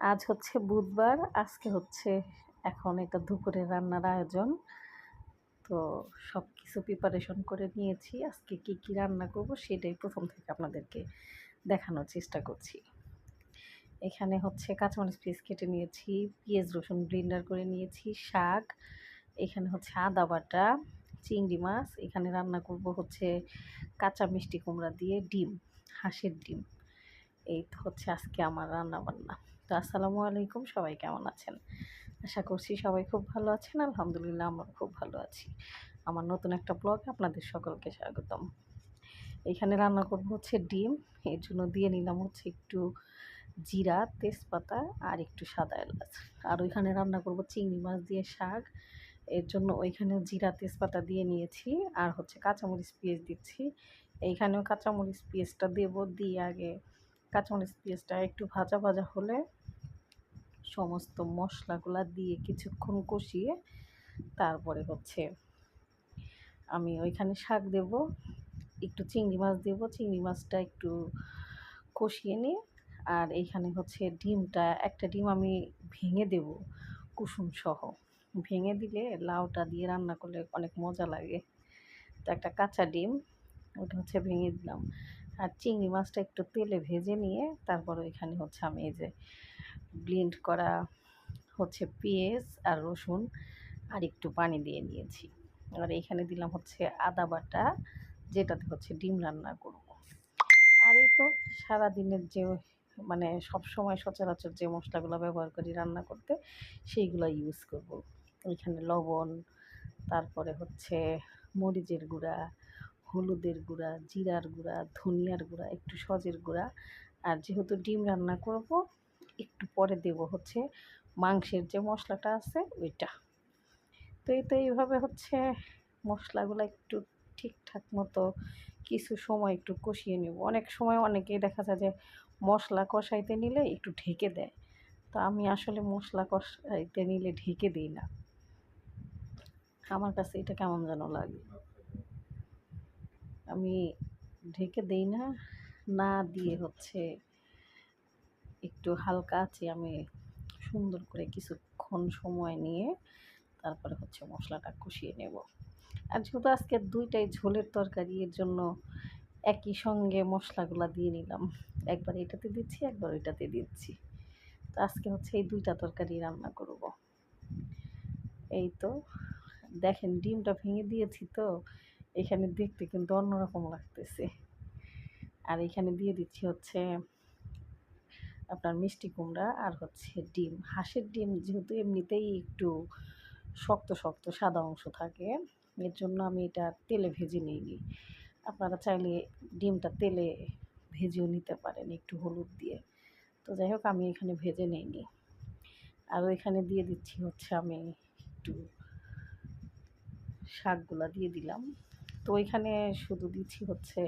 আজ হচ্ছে বুধবার, আজকে হচ্ছে এখন এটা দুপুরে রান্নার আয়োজন। তো সব কিছু প্রিপারেশন করে নিয়েছি। আজকে কি কি রান্না করব সেটাই প্রথম থেকে আপনাদেরকে দেখানোর চেষ্টা করছি। এখানে হচ্ছে কাঁচামরিচ পিস কেটে নিয়েছি, পেঁয়াজ রসুন ব্লেন্ডার করে নিয়েছি, শাক, এখানে হচ্ছে আদা বাটা, চিংড়ি মাছ, এখানে রান্না করব হচ্ছে কাঁচা মিষ্টি কুমড়া দিয়ে ডিম, হাঁসের ডিম। এই হচ্ছে আজকে আমার রান্না বান্না তো আসসালামু আলাইকুম, সবাই কেমন আছেন? আশা করছি সবাই খুব ভালো আছেন, আলহামদুলিল্লাহ আমরা খুব ভালো আছি। আমার নতুন একটা ব্লগে আপনাদের সকলকে স্বাগতম। এখানে রান্না করব হচ্ছে ডিম, এর জন্য দিয়ে নিলাম হচ্ছে একটু জিরা, তেজপাতা আর একটু সাদা এলাচ। আর ওইখানে রান্না করব চিংড়ি মাছ দিয়ে শাক, এর জন্য ওইখানে জিরা, তেজপাতা দিয়ে নিয়েছি আর হচ্ছে কাঁচামরিচ পেঁয়াজ দিচ্ছি। এইখানেও কাঁচামরিচ পেঁয়াজটা দেবো দিয়ে আগে কাঁচামরিচ পেঁয়াজটা একটু ভাজা ভাজা হলে সমস্ত মশলাগুলা দিয়ে কিছুক্ষণ কষিয়ে তারপরে হচ্ছে আমি ওইখানে শাক দেব, একটু চিংড়ি মাছ দেব, চিংড়ি মাছটা একটু কষিয়ে নিয়ে আর এইখানে হচ্ছে ডিমটা, একটা ডিম আমি ভেঙে দেব কুসুম সহ। ভেঙে দিলে লাউটা দিয়ে রান্না করলে অনেক মজা লাগে। তো একটা কাঁচা ডিম, ওটা হচ্ছে ভেঙে দিলাম। আর চিংড়ি মাছটা একটু তেলে ভেজে নিয়ে তারপর ওইখানে হচ্ছে আমি এই যে ব্লেন্ড করা হচ্ছে পেঁয়াজ আর রসুন আর একটু পানি দিয়ে নিয়েছি। আর এইখানে দিলাম হচ্ছে আদা বাটা, যেটাতে হচ্ছে ডিম রান্না করব। আর এই তো সারাদিনের যে মানে সব সময় সচরাচর যে মশলাগুলো ব্যবহার করি রান্না করতে, সেইগুলো ইউজ করব। এখানে লবণ, তারপরে হচ্ছে মরিচের গুঁড়া, হলুদের গুঁড়া, জিরার গুঁড়া, ধনিয়ার গুঁড়া, একটু সজের গুঁড়া। আর যেহেতু ডিম রান্না করব একটু পরে দেব হচ্ছে মাংসের যে মশলাটা আছে ওইটা। তো এই তো এইভাবে হচ্ছে মশলাগুলো একটু ঠিকঠাক মতো কিছু সময় একটু কষিয়ে নেব। অনেক সময় অনেকেই দেখা যায় যে মশলা কষাইতে নিলে একটু ঢেকে দেয়। তো আমি আসলে মশলা কষাইতে নিলে ঢেকে দিই না। আমার কাছে এটা কেমন যেন লাগে। আমি ঢেকে দিই না না দিয়ে হচ্ছে একটু হালকা আছে আমি সুন্দর করে কিছুক্ষণ সময় নিয়ে তারপরে হচ্ছে মশলাটা কষিয়ে নেব। আর যেহেতু আজকে দুইটাই ঝোলের তরকারি, এর জন্য একই সঙ্গে মশলাগুলো দিয়ে নিলাম। একবার এটাতে দিচ্ছি, একবার ওইটাতে দিচ্ছি। তো আজকে হচ্ছে এই দুইটা তরকারি রান্না করব। এই তো, দেখেন ডিমটা ভেঙে দিয়েছি তো, এখানে দেখতে কিন্তু অন্যরকম লাগতেছে। আর এখানে দিয়ে দিচ্ছি হচ্ছে আপনার মিষ্টি কুমড়া আর হচ্ছে ডিম। হাঁসের ডিম যেহেতু এমনিতেই একটু শক্ত শক্ত, সাদা অংশ থাকে, এর জন্য আমি এটা তেলে ভেজে নিইনি। আপনারা চাইলে ডিমটা তেলে ভেজেও নিতে পারেন একটু হলুদ দিয়ে। তো যাই হোক, আমি এখানে ভেজে নিইনি। আর এখানে দিয়ে দিচ্ছি হচ্ছে আমি একটু শাকগুলা দিয়ে দিলাম। তো ওইখানে শুধু দিচ্ছি হচ্ছে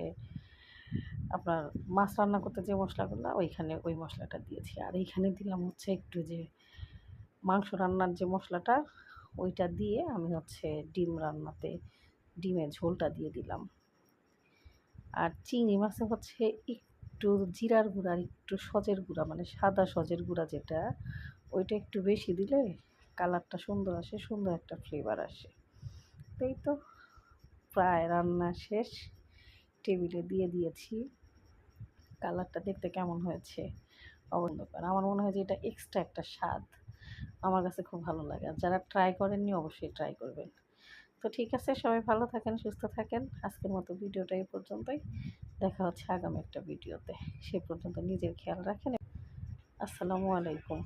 আপনার মাছ রান্না করতে যে মশলাগুলো ওইখানে ওই মশলাটা দিয়েছি। আর এইখানে দিলাম হচ্ছে একটু যে মাংস রান্নার যে মশলাটা, ওইটা দিয়ে আমি হচ্ছে ডিম রান্নাতে ডিমের ঝোলটা দিয়ে দিলাম। আর চিংড়ি মাছে হচ্ছে একটু জিরার গুঁড়া একটু সজের গুঁড়া মানে সাদা সজের গুঁড়া যেটা, ওইটা একটু বেশি দিলে কালারটা সুন্দর আসে, সুন্দর একটা ফ্লেভার আসে। তাই তো, প্রায় রান্না শেষ। টেবিলে দিয়ে দিয়েছি। কালারটা দেখতে কেমন হয়েছে? অবন্ধকার আমার মনে হয় যে এটা এক্সট্রা একটা স্বাদ। আমার কাছে খুব ভালো লাগে। আর যারা ট্রাই করেননি, অবশ্যই ট্রাই করবেন। তো ঠিক আছে, সবাই ভালো থাকেন, সুস্থ থাকেন। আজকের মতো ভিডিওটা এই পর্যন্তই। দেখা হচ্ছে আগামী একটা ভিডিওতে। সে পর্যন্ত নিজের খেয়াল রাখেন। আসসালামু আলাইকুম।